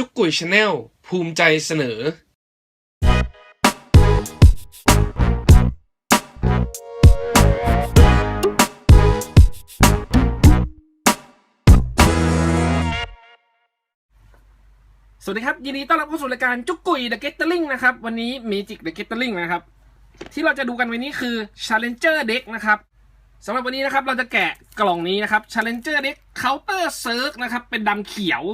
จุกกุยชาแนลภูมิใจเสนอ สวัสดีครับยินดีต้อนรับเข้าสู่รายการจุกกุย The Gathering นะครับ วันนี้ Magic The Gathering นะครับ ที่เราจะดูกันวันนี้คือ Challenger Deck นะครับสำหรับวันนี้นะครับเราจะแกะกล่องนี้นะครับ Challenger Deck Counter Circ นะครับ เป็นดำเขียว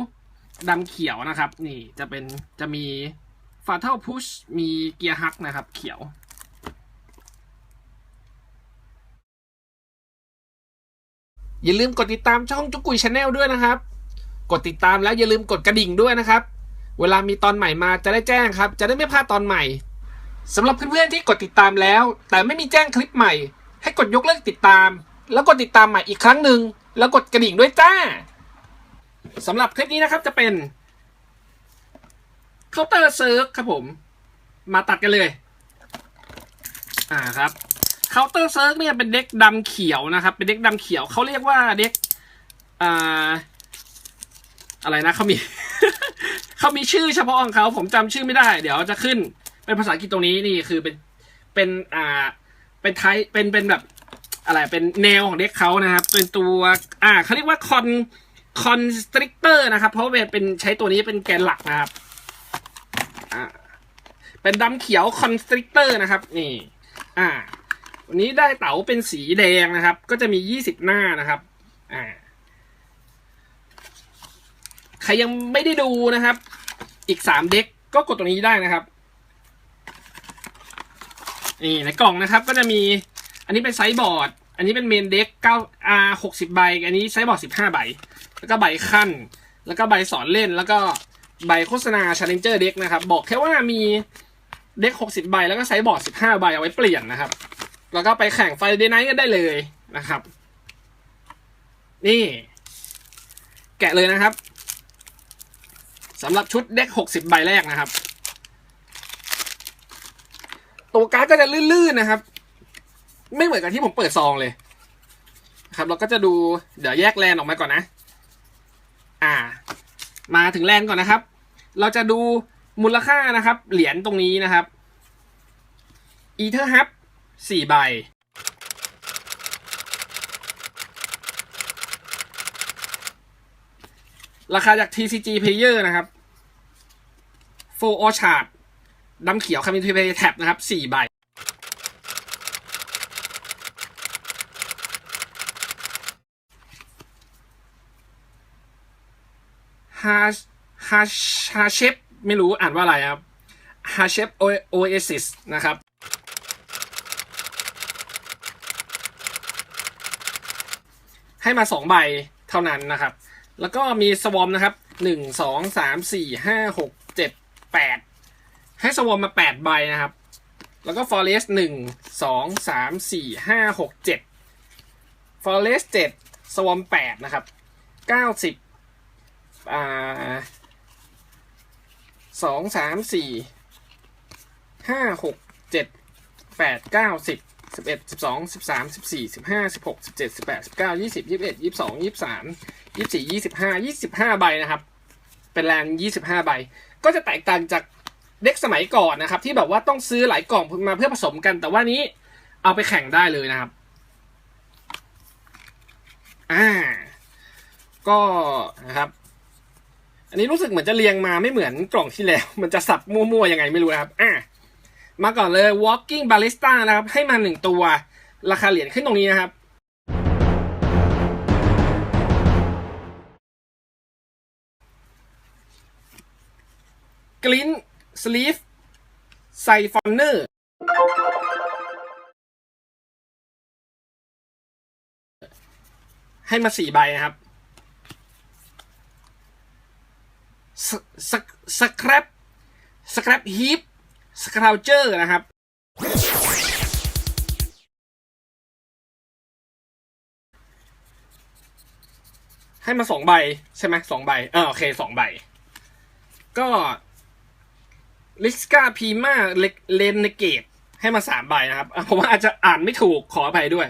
ดำเขียวนะครับ นี่จะเป็นจะมี Fatal Push มีเกียร์ฮักนะครับ เขียวอย่าลืมกดติดตามช่องจุกุยชาแนลด้วยนะครับ กดติดตามแล้วอย่าลืมกดกระดิ่งด้วยนะครับ เวลามีตอนใหม่มาจะได้แจ้งครับ จะได้ไม่พลาดตอนใหม่สำหรับเพื่อนๆที่กดติดตามแล้ว แต่ไม่มีแจ้งคลิปใหม่ ให้กดยกเลิกติดตาม แล้วกดติดตามใหม่อีกครั้งหนึ่งแล้วกดกระดิ่งด้วยจ้า สำหรับคลิปนี้นะครับจะเป็นเคาน์เตอร์เซิร์ฟครับผม มาตัดกันเลย อ่าครับเคาน์เตอร์เซิร์ฟเนี่ยเป็นเด็กดำเขียวนะครับ เป็นเด็กดำเขียวเขาเรียกว่าเด็กอ่าอะไรนะเขามีเขามีชื่อเฉพาะของเขาผมจำชื่อไม่ได้ เดี๋ยวจะขึ้นเป็นภาษาอังกฤษตรงนี้นี่คือเป็นเป็นอ่าเป็นไทยเป็นเป็นแบบอะไรเป็นแนวของเด็กเขานะครับ เป็นตัวอ่าเขาเรียกว่าคอน คอนสตริกเตอร์นะครับ เพราะว่าเป็นใช้ตัวนี้เป็นแกนหลักนะครับอ่าเป็นดำเขียวคอนสตริกเตอร์นะครับ นี่ อ่า วันนี้ได้เต๋าเป็นสีแดงนะครับ ก็จะมียี่สิบหน้านะครับ อ่า ใครยังไม่ได้ดูนะครับ อีกสามเด็กก็กดตรงนี้ได้นะครับนี่ในกล่องนะครับก็จะมี อันนี้เป็นไซส์บอร์ด อันนี้เป็นเมนเด็กเก้าอาหกสิบใบ อันนี้ไซบอร์ดสิบห้าใบ แล้วก็ใบขั้น แล้วก็ใบสอนเล่น แล้วก็ใบโฆษณา Challenger เด็กนะครับ บอกแค่ว่ามีเด็กหกสิบใบ แล้วก็ไซบอร์ดสิบห้าใบ เอาไว้เปลี่ยนนะครับ แล้วก็ไปแข่งไฟเดย์ไนท์กันได้เลยนะครับ นี่ แกะเลยนะครับสำหรับชุดเด็กหกสิบใบแรกนะครับ ตัวการ์ดก็จะลื่นๆนะครับ ไม่เหมือนกับที่ผมเปิดซองเลย ครับ เราก็จะดูเดี๋ยวแยกแลนออกมาก่อนนะ อ่า มาถึงแลนก่อนนะครับ เราจะดูมูลค่านะครับ เหรียญตรงนี้นะครับอีเทอร์ฮับสี่ใบราคาจาก TCG Player นะครับ Full Orchard ดำเขียว Community Play Tab นะครับ 4 ใบ ฮาฮาฮาเชฟไม่รู้อ่านว่าอะไรครับฮาเชฟโอเอซิสนะครับให้มาสองใบเท่านั้นนะครับ แล้วก็มีสวอมนะครับหนึ่งสองสามสี่ห้าหกเจ็ดแปดให้สวอมมาแปดใบนะครับ แล้วก็ฟอเรสหนึ่งสองสามสี่ห้าหกเจ็ดฟอเรสเจ็ดสวอมแปดนะครับเก้าสิบ อ่าสองสามสี่ห้าหกเจ็ดแปดเก้าสิบสิบเอ็ดสิบสองสิบสามสิบสี่สิบห้าสิบหกสิบเจ็ดสิบแปดสิบเก้ายี่สิบยี่สิบเอ็ดยี่สิบสองยี่สิบสามยี่สิบสี่ยี่สิบห้ายี่สิบห้าใบนะครับ เป็นแรงยี่สิบห้าใบ ก็จะแตกต่างจากเด็กสมัยก่อนนะครับ ที่แบบว่าต้องซื้อหลายกล่องมาเพื่อผสมกัน แต่ว่านี้เอาไปแข่งได้เลยนะครับ อ่า ก็นะครับ อันนี้รู้สึกเหมือนจะเรียงมาไม่เหมือนกล่องที่แล้ว มันจะสับมั่วๆยังไงไม่รู้นะครับ อ่ามาก่อนเลย walking ballista นะครับ ให้มาหนึ่งตัว ราคาเหรียญขึ้นตรงนี้นะครับ กลิ้นสลีฟไซฟอนเนอร์ให้มาสี่ใบนะครับสส สครับสครับฮีปสคราวเจอร์นะครับให้มาสองใบใช่ไหมสองใบเออโอเคสองใบ ก็ลิสกาพีมาเลนเนเกตให้มาสามใบนะครับผมว่าอาจจะอ่านไม่ถูกขออภัยด้วย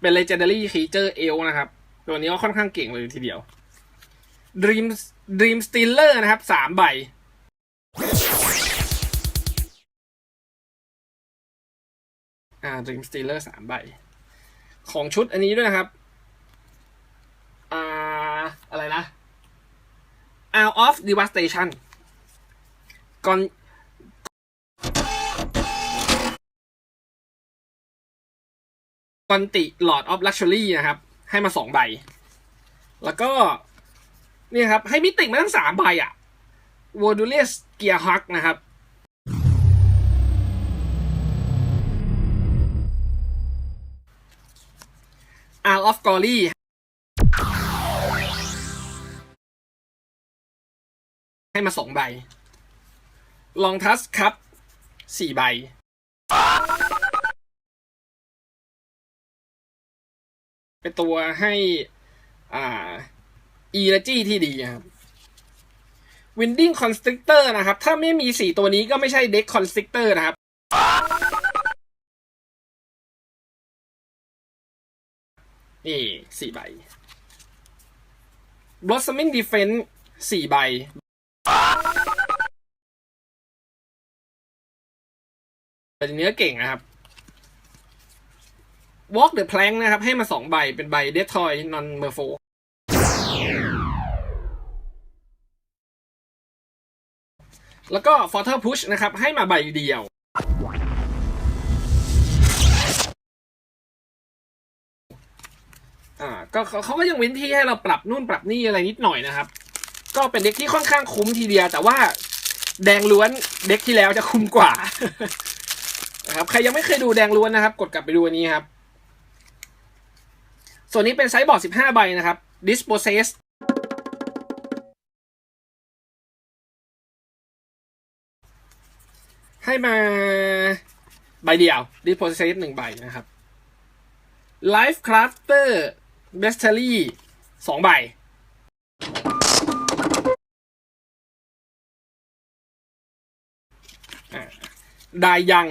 เป็น Legendary Creature เอลนะครับ ตัวนี้ก็ค่อนข้างเก่งเลยทีเดียว Dream Dream Stealer นะครับสามใบ อ่า Dream Stealer สามใบ ของชุดอันนี้ด้วยนะครับ อ่า อะไรนะ Out of Devastation ก่อน กอนติ Lord of Luxury นะครับ ให้มาสองใบ แล้วก็นี่ครับ ให้มิติมาทั้งสามใบอะ w o r d u l i u s Gearhawk นะครับ Out of Glory ให้มาสองใบ ลองทัสครับสี่ใบ เป็นตัวให้อ่า e n e r g y ที่ดีครับ Winding Constrictor นะครับ ถ้าไม่มีสี่ตัวนี้ก็ไม่ใช่ Deck Constrictor นะครับ นี่สี่ใบ Blossoming Defense สี่ใบ เป็นเนื้อเก่งนะครับ Walk the Plank นะครับ ให้มาสองใบเป็นใบ d e t r o y Non m e r f o แล้วก็ f o r t e r Push นะครับ ให้มาใบเดียว อ่าก็เขาเขาก็ยังเว้นที่ให้เราปรับนู่นปรับนี่อะไรนิดหน่อยนะครับ ก็เป็นเด็กที่ค่อนข้างคุ้มทีเดียว แต่ว่าแดงล้วนเด็กที่แล้วจะคุ้มกว่านะครับใครยังไม่เคยดูแดงล้วนนะครับ กดกลับไปดูอันนี้ครับ ส่วนนี้เป็นไซส์บอร์ด 15 ใบนะครับ Dispossess ให้มาใบเดียว Dispossess หนึ่งใบนะครับ Life Crafter b e s t e r y สองใบ ดายัง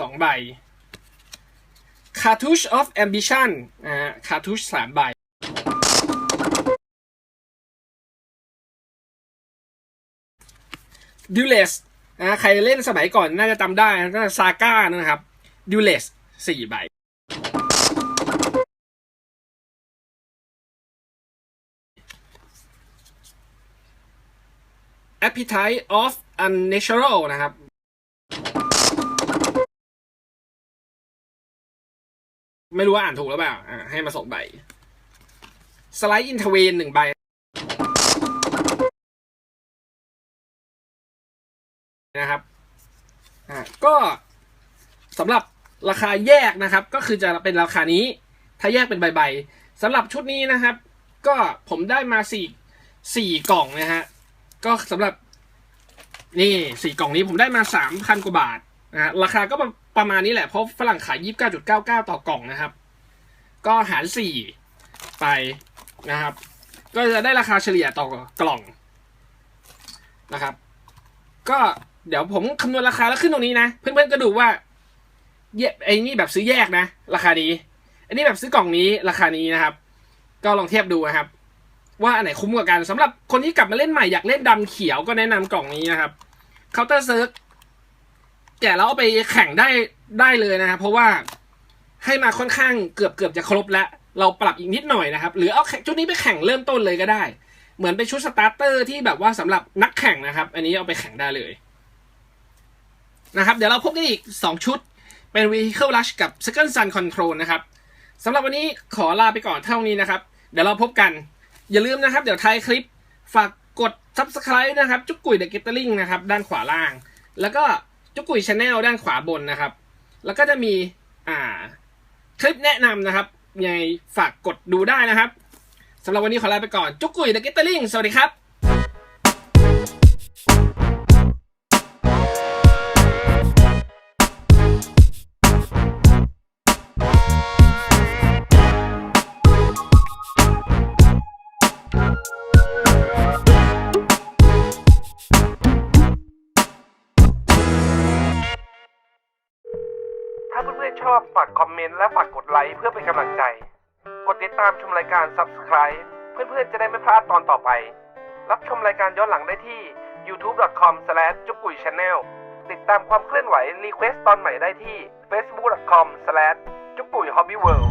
สองใบ Cartouche of Ambition นะฮะ Cartouche สามใบ d u l e s นะใครเล่นสมัยก่อนน่าจะจำได้นะก็ซาก้านะครับ d u l e s สี่ใบ Appetite of Unnatural นะครับ ไม่รู้ว่าอ่านถูกหรือเปล่าอ่าให้มาสองใบ Slide Intervene หนึ่งใบนะครับอ่าก็สำหรับราคาแยกนะครับ ก็คือจะเป็นราคานี้ ถ้าแยกเป็นใบๆสำหรับชุดนี้นะครับ ก็ผมได้มาสี่สี่กล่องนะฮะก็สำหรับนี่สี่กล่องนี้ผมได้มาสามพันกว่าบาท นะราคาก็ประมาณนี้แหละ เพราะฝรั่งขายยี่สิบเก้าจุดเก้าเก้าต่อกล่องนะครับ ก็หารสี่ไปนะครับ ก็จะได้ราคาเฉลี่ยต่อกล่องนะครับ ก็เดี๋ยวผมคำนวณราคาแล้วขึ้นตรงนี้นะ เพื่อนๆก็ดูว่าแยกไอ้นี่แบบซื้อแยกนะ ราคานี้อันนี้แบบซื้อกล่องนี้ราคานี้นะครับ ก็ลองเทียบดูนะครับ ว่าอันไหนคุ้มกว่ากันสำหรับคนที่กลับมาเล่นใหม่อยากเล่นดำเขียวก็แนะนำกล่องนี้นะครับ Counter s e r c แกะแล้วเอาไปแข่งได้ได้เลยนะครับเพราะว่าให้มาค่อนข้างเกือบเกือบจะครบแล้วเราปรับอีกนิดหน่อยนะครับ หรือเอาชุดนี้ไปแข่งเริ่มต้นเลยก็ได้ เหมือนเป็นชุดสตาร์เตอร์ที่แบบว่าสำหรับนักแข่งนะครับ อันนี้เอาไปแข่งได้เลยนะครับ เดี๋ยวเราพบกันอีก 2 ชุดเป็น Vehicle Rush กับ Second Sun Control นะครับสำหรับวันนี้ขอลาไปก่อนเท่านี้นะครับ เดี๋ยวเราพบกัน อย่าลืมนะครับ เดี๋ยวท้ายคลิปฝากกด Subscribe นะครับ จุกกุย The Gathering นะครับ ด้านขวาล่าง แล้วก็ จุกุยชาแนลด้านขวาบนนะครับ แล้วก็จะมีอ่าคลิปแนะนำนะครับยังไงฝากกดดูได้นะครับสำหรับวันนี้ขอลาไปก่อน จุกุยเดอะกิตเตอร์ลิงสวัสดีครับ คอมเมนต์และฝากกดไลค์เพื่อเป็นกำลังใจ กดติดตามชมรายการ Subscribe เพื่อนๆ จะได้ไม่พลาดตอนต่อไป รับชมรายการย้อนหลังได้ที่ youtube.com j u k u i channel ติดตามความเคลื่อนไหวรีเควสตอนใหม่ได้ที่ facebook.com j u k u i hobby world